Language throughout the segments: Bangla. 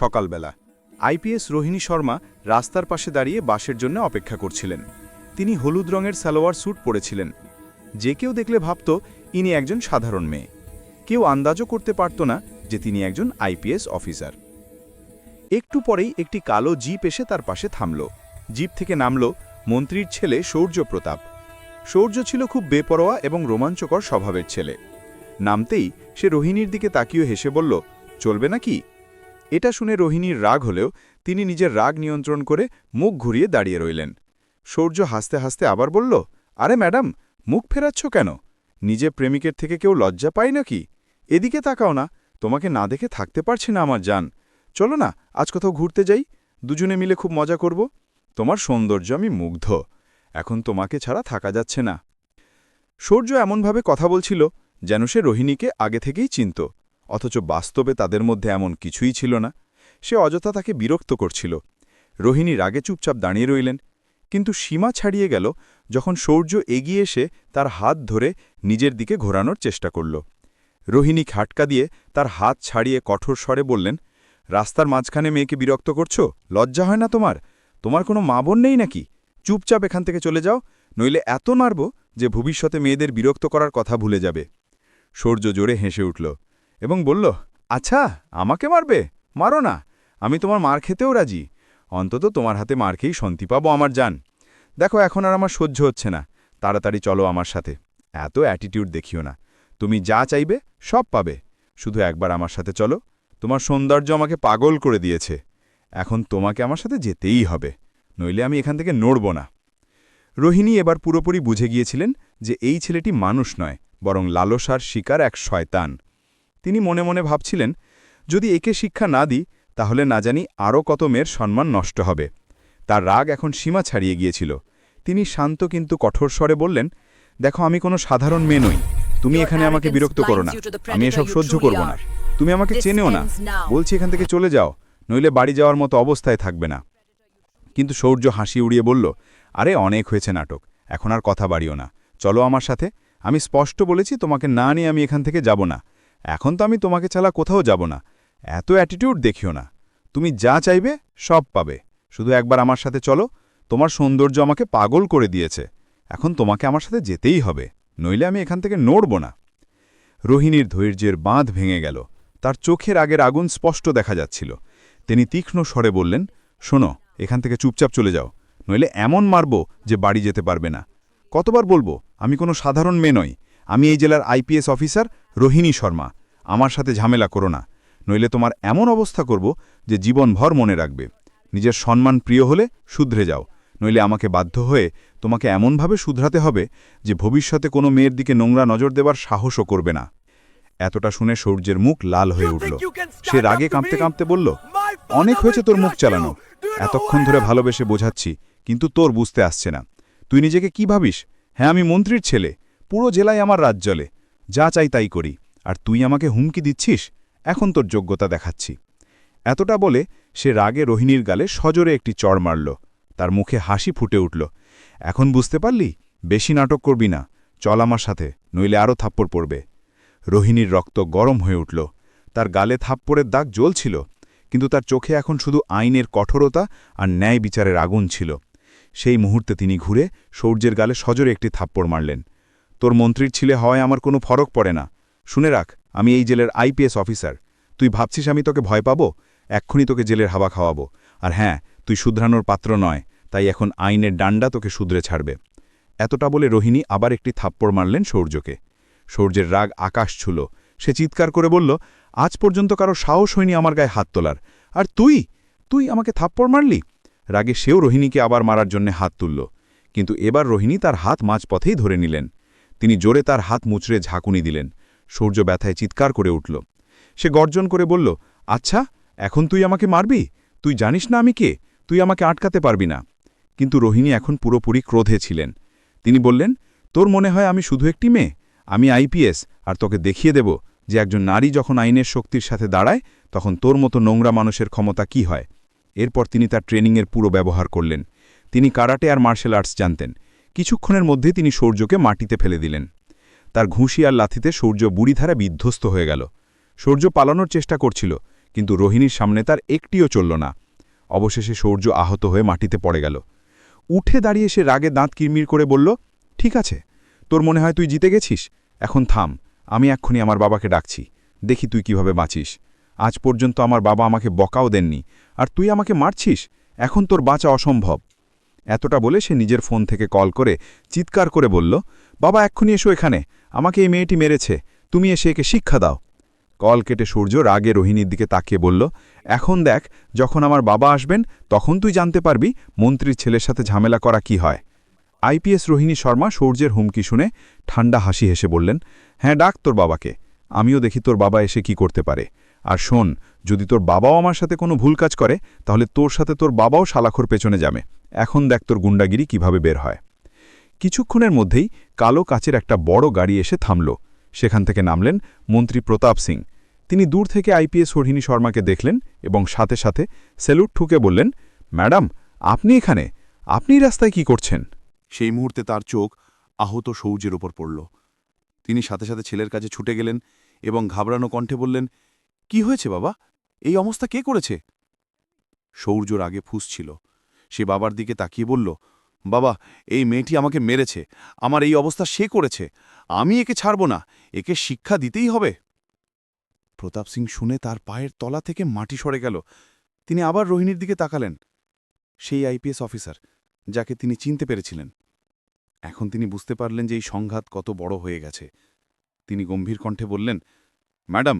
সকালবেলা। আইপিএস রোহিণী শর্মা রাস্তার পাশে দাঁড়িয়ে বাসের জন্য অপেক্ষা করছিলেন। তিনি হলুদ রঙের সালোয়ার স্যুট পরেছিলেন। যে কেউ দেখলে ভাবত, ইনি একজন সাধারণ মেয়ে। কেউ আন্দাজও করতে পারত না যে তিনি একজন আইপিএস অফিসার। একটু পরেই একটি কালো জিপ এসে তার পাশে থামল। জিপ থেকে নামল মন্ত্রীর ছেলে সৌর্য প্রতাপ। সৌর্য ছিল খুব বেপরোয়া এবং রোমাঞ্চকর স্বভাবের ছেলে। নামতেই সে রোহিণীর দিকে তাকিয়ে হেসে বলল, চলবে নাকি? এটা শুনে রোহিণীর রাগ হলেও তিনি নিজের রাগ নিয়ন্ত্রণ করে মুখ ঘুরিয়ে দাঁড়িয়ে রইলেন। সৌর্য হাসতে হাসতে আবার বলল, আরে ম্যাডাম, মুখ ফেরাচ্ছ কেন? নিজে প্রেমিকের থেকে কেউ লজ্জা পায় নাকি? এদিকে তাকাও না, তোমাকে না দেখে থাকতে পারছি না আমার যান চলো না, আজ কোথাও ঘুরতে যাই। দুজনে মিলে খুব মজা করব। তোমার সৌন্দর্য আমি মুগ্ধ। এখন তোমাকে ছাড়া থাকা যাচ্ছে না। সূর্য এমনভাবে কথা বলছিল যেন সে রোহিণীকে আগে থেকেই চিনত। অথচ বাস্তবে তাদের মধ্যে এমন কিছুই ছিল না। সে অযথা তাকে বিরক্ত করছিল। রোহিণী রাগে চুপচাপ দাঁড়িয়ে রইলেন, কিন্তু সীমা ছাড়িয়ে গেল যখন সৌর্য এগিয়ে এসে তার হাত ধরে নিজের দিকে ঘোরানোর চেষ্টা করল। রোহিণী খাটকা দিয়ে তার হাত ছাড়িয়ে কঠোর স্বরে বললেন, রাস্তার মাঝখানে মেয়েকে বিরক্ত করছ? লজ্জা হয় না তোমার? তোমার কোনো মা বোন নেই নাকি? চুপচাপ এখান থেকে চলে যাও, নইলে এত মারব যে ভবিষ্যতে মেয়েদের বিরক্ত করার কথা ভুলে যাবে। সূর্য জোরে হেসে উঠল। এবং বলল আচ্ছা আমাকে মারবে? মারো না। আমি তোমার মার খেতেও রাজি। অন্তত তোমার হাতে মার খেয়েই শান্তি পাবো আমার জান। দেখো, এখন আর আমার সহ্য হচ্ছে না। তাড়াতাড়ি চলো আমার সাথে। এত অ্যাটিটিউড দেখিও না। তুমি যা চাইবে, সব পাবে। শুধু একবার আমার সাথে চলো। তোমার সৌন্দর্য আমাকে পাগল করে দিয়েছে। এখন তোমাকে আমার সাথে যেতেই হবে। নইলে আমি এখান থেকে নড়ব না। রোহিণী এবার পুরোপুরি বুঝে গিয়েছিলেন যে এই ছেলেটি মানুষ নয়, বরং লালসার শিকার এক শয়তান। তিনি মনে মনে ভাবছিলেন যদি একে শিক্ষা না দিই তাহলে না জানি আরও কত মেয়ের সম্মান নষ্ট হবে। তার রাগ এখন সীমা ছাড়িয়ে গিয়েছিল। তিনি শান্ত কিন্তু কঠোর স্বরে বললেন দেখো আমি কোনো সাধারণ মেয়ে নই। তুমি এখানে আমাকে বিরক্ত করো না। আমি এসব সহ্য করব না। তুমি আমাকে চেনেও না। বলছি এখান থেকে চলে যাও নইলে বাড়ি যাওয়ার মতো অবস্থায় থাকবে না। কিন্তু সৌর্য হাসি উড়িয়ে বলল আরে অনেক হয়েছে নাটক। এখন আর কথা বাড়িও না। চলো আমার সাথে। আমি স্পষ্ট বলেছি তোমাকে না নিয়ে আমি এখান থেকে যাব না। এখন তো আমি তোমাকে ছাড়া কোথাও যাব না। এত অ্যাটিটিউড দেখিও না। তুমি যা চাইবে, সব পাবে। শুধু একবার আমার সাথে চলো। তোমার সৌন্দর্য আমাকে পাগল করে দিয়েছে। এখন তোমাকে আমার সাথে যেতেই হবে। নইলে আমি এখান থেকে নড়ব না। রোহিণীর ধৈর্যের বাঁধ ভেঙে গেল। তার চোখের আগের আগুন স্পষ্ট দেখা যাচ্ছিল। তিনি তীক্ষ্ণ স্বরে বললেন, শোনো, এখান থেকে চুপচাপ চলে যাও। নইলে এমন মারব যে বাড়ি যেতে পারবে না। কতবার বলব, আমি কোনো সাধারণ মেয়ে নই। আমি এই জেলার আইপিএস অফিসার রোহিণী শর্মা। আমার সাথে ঝামেলা করো না। নইলে তোমার এমন অবস্থা করব যে জীবনভর মনে রাখবে। নিজের সম্মান প্রিয় হলে শুধরে যাও। নইলে আমাকে বাধ্য হয়ে তোমাকে এমনভাবে শুধরাতে হবে যে ভবিষ্যতে কোনো মেয়ের দিকে নোংরা নজর দেবার সাহসও করবে না। এতটা শুনে সূর্যের মুখ লাল হয়ে উঠল। সে রাগে কাঁপতে কাঁপতে বলল অনেক হয়েছে তোর মুখ চালানো। এতক্ষণ ধরে ভালোবেসে বোঝাচ্ছি কিন্তু তোর বুঝতে আসছে না। তুই নিজেকে কি ভাবিস? হ্যাঁ আমি মন্ত্রীর ছেলে। পুরো জেলায় আমার রাজ জ্বলে। যা চাই তাই করি। আর তুই আমাকে হুমকি দিচ্ছিস? এখন তোর যোগ্যতা দেখাচ্ছি। এতটা বলে সে রাগে রোহিণীর গালে সজোরে একটি চড় মারল। তার মুখে হাসি ফুটে উঠল। এখন বুঝতে পারলি? বেশি নাটক করবি না। চল আমার সাথে, নইলে আরও থাপ্পড় পড়বে। রোহিণীর রক্ত গরম হয়ে উঠল। তার গালে থাপ্পড়ের দাগ জ্বলছিল, কিন্তু তার চোখে এখন শুধু আইনের কঠোরতা আর ন্যায় বিচারের আগুন ছিল। সেই মুহূর্তে তিনি ঘুরে সৌর্যের গালে সজোরে একটি থাপ্পড় মারলেন। তোর মন্ত্রীর ছিলে হওয়ায় আমার কোনো ফরক পড়ে না। শুনে রাখ, আমি এই জেলের আইপিএস অফিসার। তুই ভাবছিস আমি তোকে ভয় পাবো? এক্ষুনি তোকে জেলের হাওয়া খাওয়াবো। আর হ্যাঁ তুই শুধরানোর পাত্র নয়, তাই এখন আইনের ডান্ডা তোকে শুধরে ছাড়বে। এতটা বলে রোহিণী আবার একটি থাপ্পড় মারলেন সৌর্যকে। সৌর্যের রাগ আকাশ ছুল। সে চিৎকার করে বলল, আজ পর্যন্ত কারও সাহস হয়নি আমার গায়ে হাত তোলার। আর তুই? তুই আমাকে থাপ্পড় মারলি? রাগে সেও রোহিণীকে আবার মারার জন্য হাত তুলল। কিন্তু এবার রোহিণী তার হাত মাঝপথেই ধরে নিলেন। তিনি জোরে তার হাত মুচড়ে ঝাঁকুনি দিলেন। সূর্য ব্যথায় চিৎকার করে উঠল। সে গর্জন করে বলল আচ্ছা এখন তুই আমাকে মারবি? তুই জানিস না আমি কে? তুই আমাকে আটকাতে পারবি না। কিন্তু রোহিণী এখন পুরোপুরি ক্রোধে ছিলেন। তিনি বললেন, তোর মনে হয় আমি শুধু একটি মেয়ে? আমি আইপিএস আর তোকে দেখিয়ে দেব যে একজন নারী যখন আইনের শক্তির সাথে দাঁড়ায়, তখন তোর মতো নোংরা মানুষের ক্ষমতা কি হয়? এরপর তিনি তার ট্রেনিংয়ের পুরো ব্যবহার করলেন। তিনি কারাটে আর মার্শাল আর্টস জানতেন। কিছুক্ষণের মধ্যে তিনি সূর্যকে মাটিতে ফেলে দিলেন। তার ঘুষি আর লাথিতে সূর্য বুড়িধারা বিধ্বস্ত হয়ে গেল। সূর্য পালানোর চেষ্টা করছিল, কিন্তু রোহিণীর সামনে তার একটিও চলল না। অবশেষে সৌর্য আহত হয়ে মাটিতে পড়ে গেল। উঠে দাঁড়িয়ে সে রাগে দাঁত কিরমির করে বলল, ঠিক আছে, তোর মনে হয় তুই জিতে গেছিস? এখন থাম, আমি এক্ষুনি আমার বাবাকে ডাকছি। দেখি তুই কীভাবে বাঁচিস। আজ পর্যন্ত আমার বাবা আমাকে বকাও দেননি। আর তুই আমাকে মারছিস? এখন তোর বাঁচা অসম্ভব। এতটা বলে সে নিজের ফোন থেকে কল করে চিৎকার করে বলল, বাবা, এক্ষুনি এসো এখানে। আমাকে এই মেয়েটি মেরেছে। তুমি এসে একে শিক্ষা দাও। কল কেটে সূর্য রাগে রোহিণীর দিকে তাকিয়ে বলল, এখন দেখ, যখন আমার বাবা আসবেন, তখন তুই জানতে পারবি মন্ত্রীর ছেলের সাথে ঝামেলা করা কি হয়। আইপিএস রোহিণী শর্মা সূর্যের হুমকি শুনে ঠান্ডা হাসি হেসে বললেন হ্যাঁ ডাক তোর বাবাকে। আমিও দেখি তোর বাবা এসে কি করতে পারে। আর শোন, যদি তোর বাবাও আমার সাথে কোনো ভুল কাজ করে, তাহলে তোর সাথে তোর বাবাও শালাখোর পেছনে যাবে। এখন দেখ তোর গুন্ডাগিরি কীভাবে বের হয়। কিছুক্ষণের মধ্যেই কালো কাচের একটা বড় গাড়ি এসে থামল। সেখান থেকে নামলেন মন্ত্রী প্রতাপ সিং। তিনি দূর থেকে আইপিএস রোহিণী শর্মাকে দেখলেন এবং সাথে সাথে সেলুট ঠুকে বললেন, ম্যাডাম, আপনি এখানে? আপনি রাস্তায় কি করছেন? সেই মুহূর্তে তার চোখ আহত সৌর্যের ওপর পড়ল। তিনি সাথে সাথে ছেলের কাছে ছুটে গেলেন এবং ঘাবড়ানো কণ্ঠে বললেন, কি হয়েছে বাবা? এই অবস্থা কে করেছে? সৌর্যর আগে ফুসছিল সে বাবার দিকে তাকিয়ে বলল, বাবা, এই মেয়েটি আমাকে মেরেছে। আমার এই অবস্থা সে করেছে। আমি একে ছাড়ব না। একে শিক্ষা দিতেই হবে। প্রতাপ সিং শুনে তার পায়ের তলা থেকে মাটি সরে গেল। তিনি আবার রোহিণীর দিকে তাকালেন। সেই আইপিএস অফিসার, যাকে তিনি চিনতে পেরেছিলেন। এখন তিনি বুঝতে পারলেন যে এই সংঘাত কত বড় হয়ে গেছে। তিনি গম্ভীর কণ্ঠে বললেন, ম্যাডাম,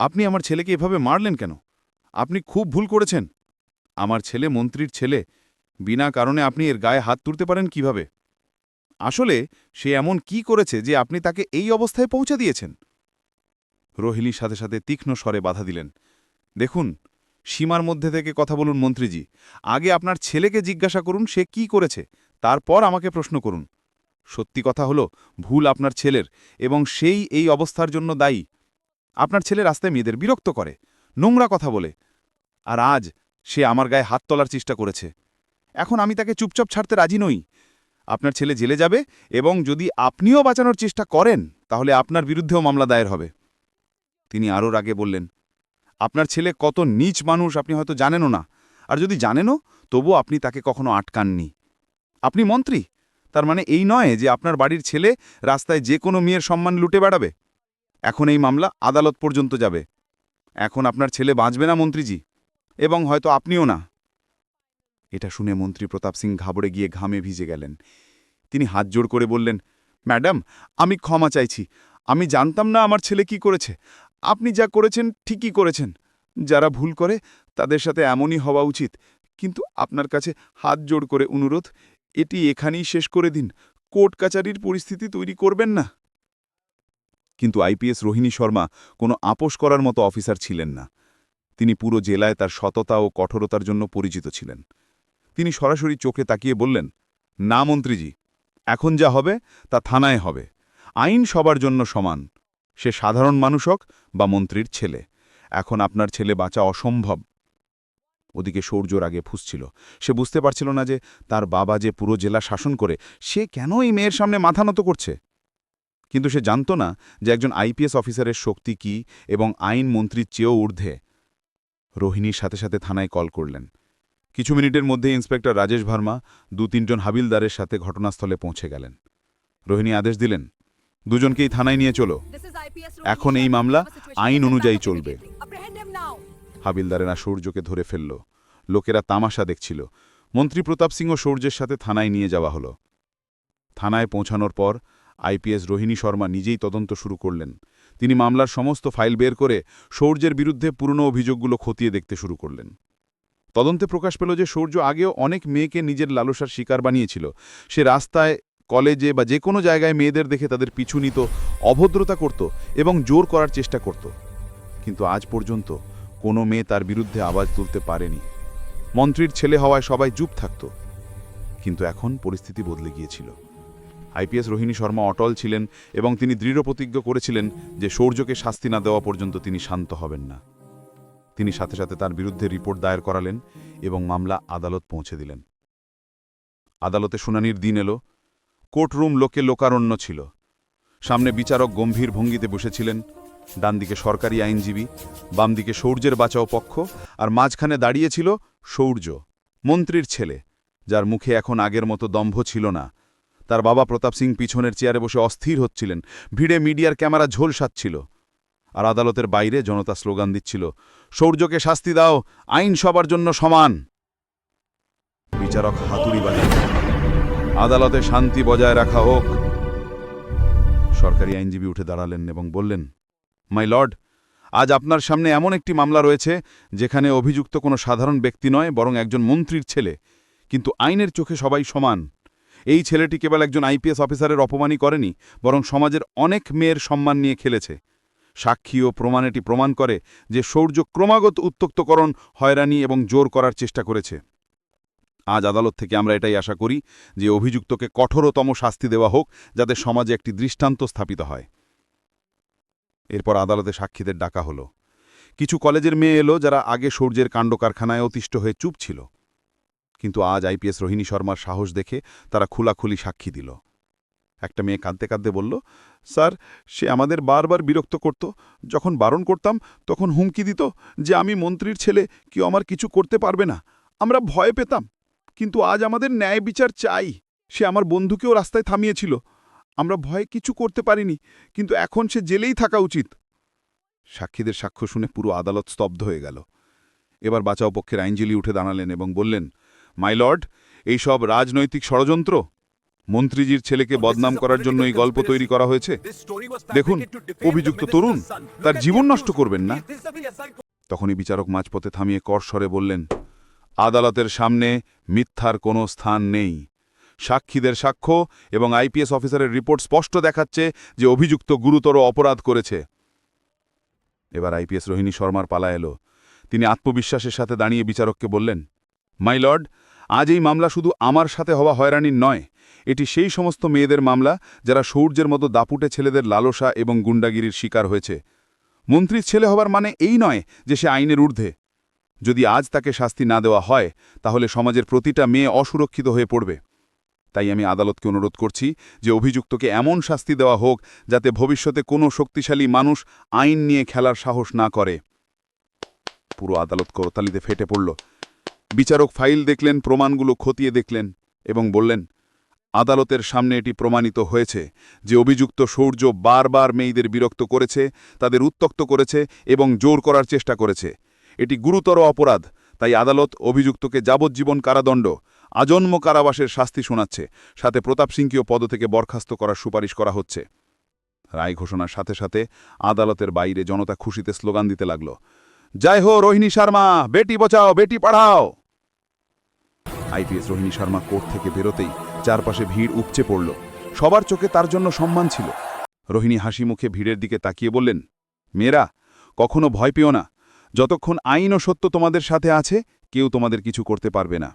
আপনি আমার ছেলেকে এভাবে মারলেন কেন? আপনি খুব ভুল করেছেন। আমার ছেলে মন্ত্রীর ছেলে। বিনা কারণে আপনি এর গায়ে হাত তুলতে পারেন কীভাবে? আসলে, সে এমন কি করেছে যে আপনি তাকে এই অবস্থায় পৌঁছে দিয়েছেন? রোহিণীর সাথে সাথে তীক্ষ্ণ স্বরে বাধা দিলেন, দেখুন, সীমার মধ্যে থেকে কথা বলুন মন্ত্রীজি। আগে আপনার ছেলেকে জিজ্ঞাসা করুন সে কি করেছে, তারপর আমাকে প্রশ্ন করুন। সত্যি কথা হলো, ভুল আপনার ছেলের এবং সেই এই অবস্থার জন্য দায়ী। আপনার ছেলে রাস্তায় মেয়েদের বিরক্ত করে, নোংরা কথা বলে। আর আজ সে আমার গায়ে হাত তোলার চেষ্টা করেছে। এখন আমি তাকে চুপচাপ ছাড়তে রাজি নই। আপনার ছেলে জেলে যাবে এবং যদি আপনিও বাঁচানোর চেষ্টা করেন, তাহলে আপনার বিরুদ্ধেও মামলা দায়ের হবে। তিনি আরও রাগে বললেন, আপনার ছেলে কত নীচ মানুষ, আপনি হয়তো জানেনও না। আর যদি জানেনও, তবু আপনি তাকে কখনো আটকাননি। আপনি মন্ত্রী, তার মানে এই নয় যে আপনার বাড়ির ছেলে রাস্তায় যে কোনো মেয়ের সম্মান লুটে বেড়াবে। এখন এই মামলা আদালত পর্যন্ত যাবে। এখন আপনার ছেলে বাঁচবে না মন্ত্রীজি, এবং হয়তো আপনিও না। এটা শুনে মন্ত্রী প্রতাপ সিং ঘাবড়ে গিয়ে ঘামে ভিজে গেলেন। তিনি হাত জোড় করে বললেন, ম্যাডাম, আমি ক্ষমা চাইছি। আমি জানতাম না আমার ছেলে কি করেছে। আপনি যা করেছেন ঠিকই করেছেন। যারা ভুল করে, তাদের সাথে এমনই হওয়া উচিত। কিন্তু আপনার কাছে হাত জোড় করে অনুরোধ, এটি এখানেই শেষ করে দিন। কোর্ট কাচারির পরিস্থিতি তৈরি করবেন না। কিন্তু আইপিএস রোহিণী শর্মা কোনো আপোষ করার মতো অফিসার ছিলেন না। তিনি পুরো জেলায় তার সততা ও কঠোরতার জন্য পরিচিত ছিলেন। তিনি সরাসরি চোখে তাকিয়ে বললেন, না মন্ত্রীজি, এখন যা হবে তা থানায় হবে। আইন সবার জন্য সমান। সে সাধারণ মানুষ হোক বা মন্ত্রীর ছেলে। এখন আপনার ছেলে বাঁচা অসম্ভব। ওদিকে সৌর্যর আগে ফুসছিল। সে বুঝতে পারছিল না যে তার বাবা যে পুরো জেলা শাসন করে, সে কেন এই মেয়ের সামনে মাথা নত করছে? কিন্তু সে জানত না যে একজন আইপিএস অফিসারের শক্তি কি এবং আইন মন্ত্রীর চেয়েও ঊর্ধ্বে। রোহিণীর সাথে সাথে থানায় কল করলেন। কিছু মিনিটের মধ্যে ইন্সপেক্টর রাজেশ ভার্মা দু তিনজন হাবিলদারের সাথে ঘটনাস্থলে পৌঁছে গেলেন। রোহিণী আদেশ দিলেন দুজনকেই থানায় নিয়ে চলো। এখন এই মামলা আইন অনুযায়ী চলবে। হাবিলদারেরা সূর্যকে ধরে ফেলল। লোকেরা তামাশা দেখছিল। মন্ত্রী প্রতাপ সিংহ সূর্যের সাথে থানায় নিয়ে যাওয়া হলো। থানায় পৌঁছানোর পর আইপিএস রোহিণী শর্মা নিজেই তদন্ত শুরু করলেন। তিনি মামলার সমস্ত ফাইল বের করে সৌর্যের বিরুদ্ধে পুরনো অভিযোগগুলো খতিয়ে দেখতে শুরু করলেন। তদন্তে প্রকাশ পেল যে সৌর্য আগেও অনেক মেয়েকে নিজের লালসার শিকার বানিয়েছিল। সে রাস্তায়, কলেজে বা যে কোনো জায়গায় মেয়েদের দেখে তাদের পিছু নিত, অভদ্রতা করত এবং জোর করার চেষ্টা করত। কিন্তু আজ পর্যন্ত কোনো মেয়ে তার বিরুদ্ধে আওয়াজ তুলতে পারেনি। মন্ত্রীর ছেলে হওয়ায় সবাই চুপ থাকত। কিন্তু এখন পরিস্থিতি বদলে গিয়েছিল। আইপিএস রোহিণী শর্মা অটল ছিলেন এবং তিনি দৃঢ় প্রতিজ্ঞ করেছিলেন যে সৌর্যকে শাস্তি না দেওয়া পর্যন্ত তিনি শান্ত হবেন না। তিনি সাথে সাথে তার বিরুদ্ধে রিপোর্ট দায়ের করালেন এবং মামলা আদালত পৌঁছে দিলেন। আদালতে শুনানির দিন এলো। কোর্টরুম লোকে লোকারণ্য ছিল। সামনে বিচারক গম্ভীর ভঙ্গিতে বসেছিলেন। ডানদিকে সরকারি আইনজীবী, বামদিকে সৌর্যের বাঁচাও পক্ষ আর মাঝখানে দাঁড়িয়েছিল সৌর্য, মন্ত্রীর ছেলে, যার মুখে এখন আগের মতো দম্ভ ছিল না। তার বাবা প্রতাপ সিং পিছনের চেয়ারে বসে অস্থির হচ্ছিলেন। ভিড়ে মিডিয়ার ক্যামেরা ঝোলসাচ্ছিল। আর আদালতের বাইরে জনতা স্লোগান দিচ্ছিল সৌর্যকে শাস্তি দাও, আইন সবার জন্য সমান। বিচারক হাতুড়ি বাজিয়ে আদালতে শান্তি বজায় রাখা হোক। সরকারি আইনজীবী উঠে দাঁড়ালেন এবং বললেন, মাই লর্ড, আজ আপনার সামনে এমন একটি মামলা রয়েছে, যেখানে অভিযুক্ত কোনো সাধারণ ব্যক্তি নয়, বরং একজন মন্ত্রীর ছেলে। কিন্তু আইনের চোখে সবাই সমান। এই ছেলেটি কেবল একজন আইপিএস অফিসারের অপমানই করেনি, বরং সমাজের অনেক মেয়ের সম্মান নিয়ে খেলেছে। সাক্ষী ও প্রমাণ এটি প্রমাণ করে যে সৌর্য ক্রমাগত উত্তক্তকরণ, হয়রানি এবং জোর করার চেষ্টা করেছে। আজ আদালত থেকে আমরা এটাই আশা করি যে অভিযুক্তকে কঠোরতম শাস্তি দেওয়া হোক, যাতে সমাজে একটি দৃষ্টান্ত স্থাপিত হয়। এরপর আদালতে সাক্ষীদের ডাকা হলো। কিছু কলেজের মেয়ে এলো যারা আগে সূর্যের কাণ্ড কারখানায় অতিষ্ঠ হয়ে চুপ ছিল। কিন্তু আজ আইপিএস রোহিণী শর্মার সাহস দেখে তারা খোলাখুলি সাক্ষী দিল। একটা মেয়ে কাঁদতে কাঁদতে বলল, স্যার, সে আমাদের বারবার বিরক্ত করত। যখন বারণ করতাম, তখন হুমকি দিত যে আমি মন্ত্রীর ছেলে, কেউ আমার কিছু করতে পারবে না। আমরা ভয় পেতাম, কিন্তু আজ আমাদের ন্যায় বিচার চাই। সে আমার বন্ধুকেও রাস্তায় থামিয়েছিল। আমরা ভয়ে কিছু করতে পারিনি, কিন্তু এখন সে জেলেই থাকা উচিত। সাক্ষীদের সাক্ষ্য শুনে পুরো আদালত স্তব্ধ হয়ে গেল। এবার বাঁচাও পক্ষের আইনজীবী উঠে দাঁড়ালেন এবং বললেন, মাই লর্ড এই সব রাজনৈতিক ষড়যন্ত্র মন্ত্রীজির ছেলেকে বদনাম করার জন্য এই গল্প তৈরি করা হয়েছে? দেখুন, অভিযুক্ত তরুণ, তার জীবন নষ্ট করবেন না। তখনই বিচারক মাঝপথে থামিয়ে করস্বরে বললেন, আদালতের সামনে মিথ্যার কোনো স্থান নেই। সাক্ষীদের সাক্ষ্য এবং আইপিএস অফিসারের রিপোর্ট স্পষ্ট দেখাচ্ছে যে অভিযুক্ত গুরুতর অপরাধ করেছে। এবার আইপিএস রোহিণী শর্মার পালা এলো। তিনি আত্মবিশ্বাসের সাথে দাঁড়িয়ে বিচারককে বললেন, মাই লর্ড, আজ এই মামলা শুধু আমার সাথে হওয়া হয়রানির নয় এটি সেই সমস্ত মেয়েদের মামলা যারা সৌর্যের মতো দাপুটে ছেলেদের লালসা এবং গুন্ডাগিরির শিকার হয়েছে। মন্ত্রীর ছেলে হবার মানে এই নয় যে সে আইনের ঊর্ধ্বে। যদি আজ তাকে শাস্তি না দেওয়া হয়, তাহলে সমাজের প্রতিটা মেয়ে অসুরক্ষিত হয়ে পড়বে। তাই আমি আদালতকে অনুরোধ করছি যে অভিযুক্তকে এমন শাস্তি দেওয়া হোক যাতে ভবিষ্যতে কোনো শক্তিশালী মানুষ আইন নিয়ে খেলার সাহস না করে। পুরো আদালত করতালিতে ফেটে পড়ল। বিচারক ফাইল দেখলেন, প্রমাণগুলো খতিয়ে দেখলেন এবং বললেন আদালতের সামনে এটি প্রমাণিত হয়েছে যে অভিযুক্ত সৌর্য বারবার মেয়েদের বিরক্ত করেছে, তাদের উত্তক্ত করেছে এবং জোর করার চেষ্টা করেছে। এটি গুরুতর অপরাধ, তাই আদালত অভিযুক্তকে যাবজ্জীবন কারাদণ্ড, আজন্ম কারাবাসের শাস্তি শোনাচ্ছে, সাথে প্রতাপ সিংকেও পদ থেকে বরখাস্ত করার সুপারিশ করা হচ্ছে। রায় ঘোষণার সাথে সাথে আদালতের বাইরে জনতা খুশিতে স্লোগান দিতে লাগল। জয় হো রোহিণী শর্মা, বেটি বচাও, বেটি পড়াও। আইপিএস রোহিণী শর্মা কোর্ট থেকে বেরোতেই চারপাশে ভিড় উপচে পড়ল। সবার চোখে তার জন্য সম্মান ছিল। রোহিণী হাসি মুখে ভিড়ের দিকে তাকিয়ে বললেন, মেয়েরা, কখনো ভয় পেও না। যতক্ষণ আইন ও সত্য তোমাদের সাথে আছে, কেউ তোমাদের কিছু করতে পারবে না।